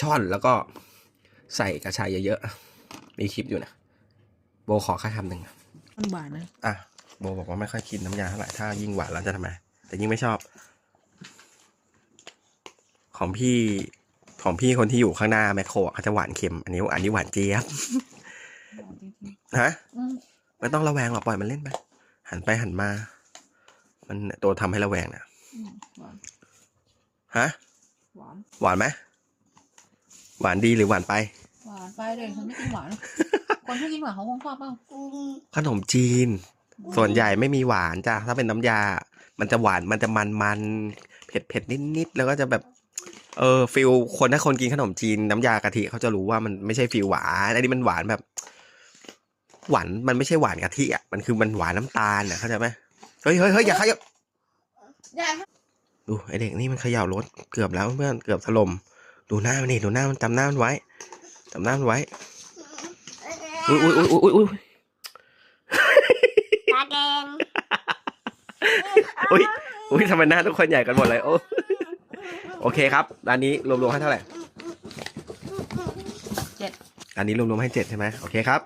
ช่อนแล้วก็ใส่กระชายเยอะๆ มีคลิปอยู่นะ โบขอแค่คำหนึ่งมันหวานนะ อะ โบบอกว่าไม่ค่อยกินน้ำยาเท่าไหร่ ถ้ายิ่งหวานแล้วจะทำไม แต่ยิ่งไม่ชอบ ของพี่ของพี่คนที่อยู่ข้างหน้าแมคโครอะเขาจะหวานเค็ม อันนี้อันนี้หวานเจี๊ยบหวานจริงฮะๆอืมไม่ต้องระแวงหรอกปล่อยมันเล่นไป หันไปหันมา มันตัวทำให้ระแวงนะอืมหวานฮะ หวาน หวานไหม หวานดีหรือหวานไป หวานไปเลยฉันไม่กินหวาน คนที่กินหวานเขาคงชอบเปล่าขนมจีน ส่วนใหญ่ไม่มีหวานจ้ะถ้าเป็นน้ำยา มันจะหวานมันจะมันมันเผ็ดเผ็ดนิดนิดๆแล้วก็จะแบบ เออฟิลคนถ้าคนกินขนมจีนน้ำยากะทิเขาจะรู้ว่ามันไม่ใช่ฟิลหวานอันนี้มันหวานแบบ หวานมันไม่ใช่หวานกะทิอะมันคือมันหวานน้ำตาลอะเข้าใจไหมเฮ้ยเฮ้ยเฮ้ยอย่าขยับอย่าดูไอเด็กนี่มันเขย่ารถเกือบแล้วเพื่อนเกือบถล่ม ดูหน้ามันนี่ดูหน้ามันจำหน้ามันไว้จำหน้ามันไว้อุ้ยอุ้ยอุ้ยอุ้ยอุ้ยตาแดงอุ้ยอุ้ยทำไมหน้าทุกคนใหญ่กันหมดเลยโอ้โอเคครับร้านนี้รวมๆให้เท่าไหร่เจ็ดร้านนี้รวมๆให้เจ็ดใช่ไหมโอเคครับ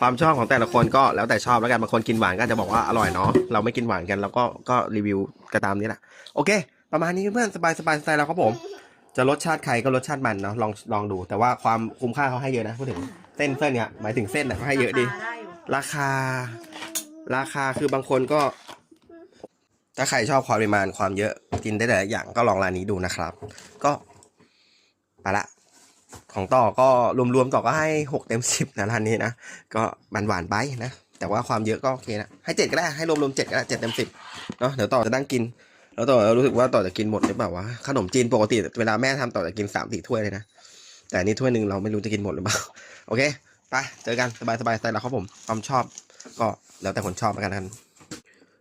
ความชอบของแต่ละคนก็แล้วแต่ชอบแล้วกันบางคนกินหวานก็อาจจะบอกว่าอร่อยเนาะเราไม่กินหวานกันเราก็ก็รีวิวกระตามนี้แหละโอเค ประมาณนี้เพื่อนสบายสบายสไตล์เราครับผม จะรสชาติใครก็รสชาติมันเนาะลองลองดู แต่ว่าความคุ้มค่าเขาให้เยอะนะพูดถึงเส้นเส้นเนี่ยหมายถึงเส้นเนี่ยเขาให้เยอะดีได้อยู่ราคา ราคาคือบางคนก็ ถ้าใครชอบความปริมาณความเยอะกินได้แต่ละอย่างก็ลองร้านนี้ดูนะครับ ก็ไปละ ของต่อก็รวมๆต่อก็ให้หกเต็มสิบนะร้านนี้นะก็มันหวานไปนะแต่ว่าความเยอะก็โอเคนะให้เจ็ดก็ได้ให้รวมๆเจ็ดก็ได้เจ็ดเต็มสิบเนาะเดี๋ยวต่อจะนั่งกิน แล้วต่อรู้สึกว่าต่อจะกินหมดหรือเปล่าวะขนมจีนปกติเวลาแม่ทำต่อจะกินสามสี่ถ้วยเลยนะ แต่อันนี่ถ้วยหนึ่งเราไม่รู้จะกินหมดหรือเปล่า โอเค ไปเจอกันสบายสบายๆใจเราครับผมความชอบ ก็แล้วแต่คนชอบแล้วกันนะครับ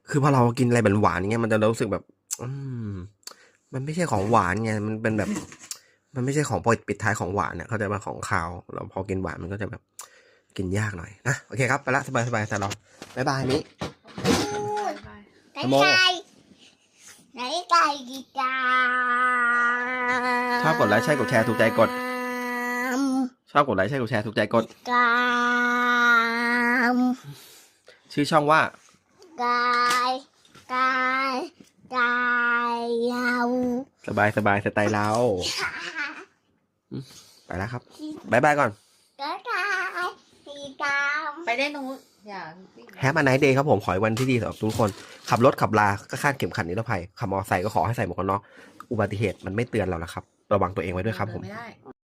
คือพอเรากินอะไรแบบหวานๆอย่างเงี้ยมันจะรู้สึกแบบ อืม มันไม่ใช่ของหวานไงมันเป็นแบบ มันไม่ใช่ของปิดปิดท้ายของหวานเนี่ยเขาใจะมาของคาวเราพอกินหวานมันก็จะแบบกินยากหน่อยนะโอเคครับไปละสบายสบายๆใจเราบ๊ายบายมิไก่ขโมย ไก่ไหนไก่กีกาชอบกดไลค์ใช่กดแชร์ถูกใจกด ชอบกดไลค์ใช่กดแชร์ถูกใจกด กามชื่อช่องว่า กายกายกายยาวสบายสบายสไตล์เราไปแล้วครับบ๊ายบายก่อนกายกายกีกาม ไปได้ตรงนู้นอย่า แฮปปี้ไนท์เดย์ครับผมขอให้วันที่ดีสำหรับทุกคน ขับรถขับลาก็คาดเข็มขัดนิรภัย ขับมอเตอร์ไซค์ก็ขอให้ใส่หมวกกันน็อกอุบัติเหตุมันไม่เตือนเราแล้วครับ ระวังตัวเองไว้ด้วยครับผมไม่ได้